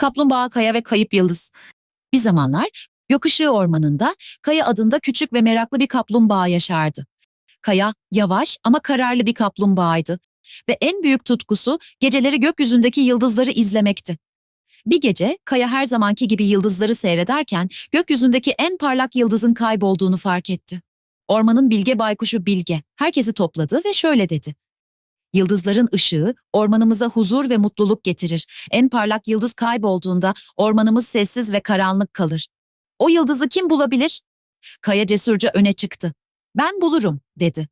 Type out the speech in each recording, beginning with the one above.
Kaplumbağa Kaya ve Kayıp Yıldız. Bir zamanlar Gökışığı Ormanı'nda Kaya adında küçük ve meraklı bir kaplumbağa yaşardı. Kaya yavaş ama kararlı bir kaplumbağaydı ve en büyük tutkusu geceleri gökyüzündeki yıldızları izlemekti. Bir gece Kaya her zamanki gibi yıldızları seyrederken gökyüzündeki en parlak yıldızın kaybolduğunu fark etti. Ormanın bilge baykuşu Bilge herkesi topladı ve şöyle dedi. Yıldızların ışığı ormanımıza huzur ve mutluluk getirir. En parlak yıldız kaybolduğunda ormanımız sessiz ve karanlık kalır. O yıldızı kim bulabilir? Kaya cesurca öne çıktı. Ben bulurum, dedi.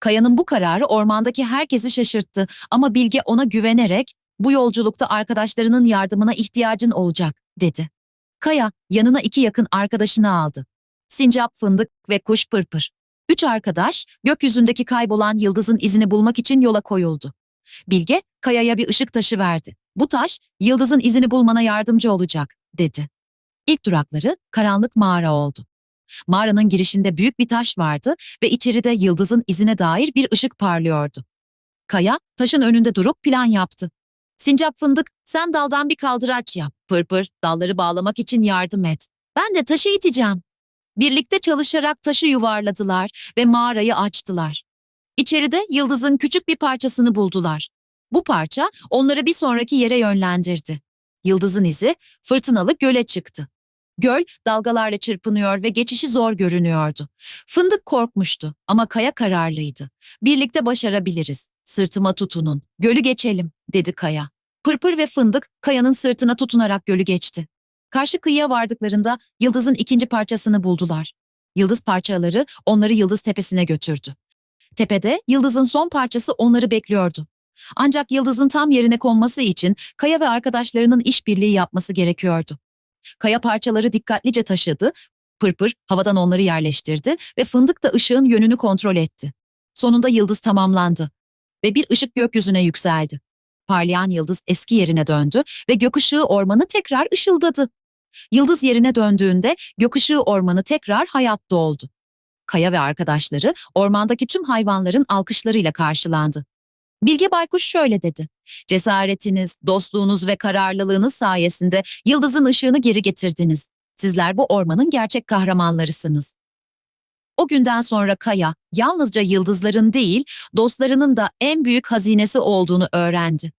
Kaya'nın bu kararı ormandaki herkesi şaşırttı ama Bilge ona güvenerek bu yolculukta arkadaşlarının yardımına ihtiyacın olacak, dedi. Kaya yanına iki yakın arkadaşını aldı. Sincap Fındık ve Kuş Pırpır. Üç arkadaş gökyüzündeki kaybolan yıldızın izini bulmak için yola koyuldu. Bilge Kaya'ya bir ışık taşı verdi. Bu taş yıldızın izini bulmana yardımcı olacak, dedi. İlk durakları karanlık mağara oldu. Mağaranın girişinde büyük bir taş vardı ve içeride yıldızın izine dair bir ışık parlıyordu. Kaya taşın önünde durup plan yaptı. Sincap fındık sen daldan bir kaldıraç yap. Pırpır dalları bağlamak için yardım et. Ben de taşı iteceğim. Birlikte çalışarak taşı yuvarladılar ve mağarayı açtılar. İçeride yıldızın küçük bir parçasını buldular. Bu parça onları bir sonraki yere yönlendirdi. Yıldızın izi fırtınalı göle çıktı. Göl dalgalarla çırpınıyor ve geçişi zor görünüyordu. Fındık korkmuştu ama Kaya kararlıydı. Birlikte başarabiliriz. Sırtıma tutunun. Gölü geçelim, dedi Kaya. Pırpır ve Fındık Kaya'nın sırtına tutunarak gölü geçti. Karşı kıyıya vardıklarında yıldızın ikinci parçasını buldular. Yıldız parçaları onları Yıldız Tepesi'ne götürdü. Tepede yıldızın son parçası onları bekliyordu. Ancak yıldızın tam yerine konması için Kaya ve arkadaşlarının işbirliği yapması gerekiyordu. Kaya parçaları dikkatlice taşıdı, Pırpır havadan onları yerleştirdi ve Fındık da ışığın yönünü kontrol etti. Sonunda yıldız tamamlandı ve bir ışık gökyüzüne yükseldi. Parlayan yıldız eski yerine döndü ve gökışığı ormanı tekrar ışıldadı. Yıldız yerine döndüğünde gökışığı ormanı tekrar hayat doldu. Kaya ve arkadaşları ormandaki tüm hayvanların alkışlarıyla karşılandı. Bilge Baykuş şöyle dedi. Cesaretiniz, dostluğunuz ve kararlılığınız sayesinde yıldızın ışığını geri getirdiniz. Sizler bu ormanın gerçek kahramanlarısınız. O günden sonra Kaya yalnızca yıldızların değil, dostlarının da en büyük hazinesi olduğunu öğrendi.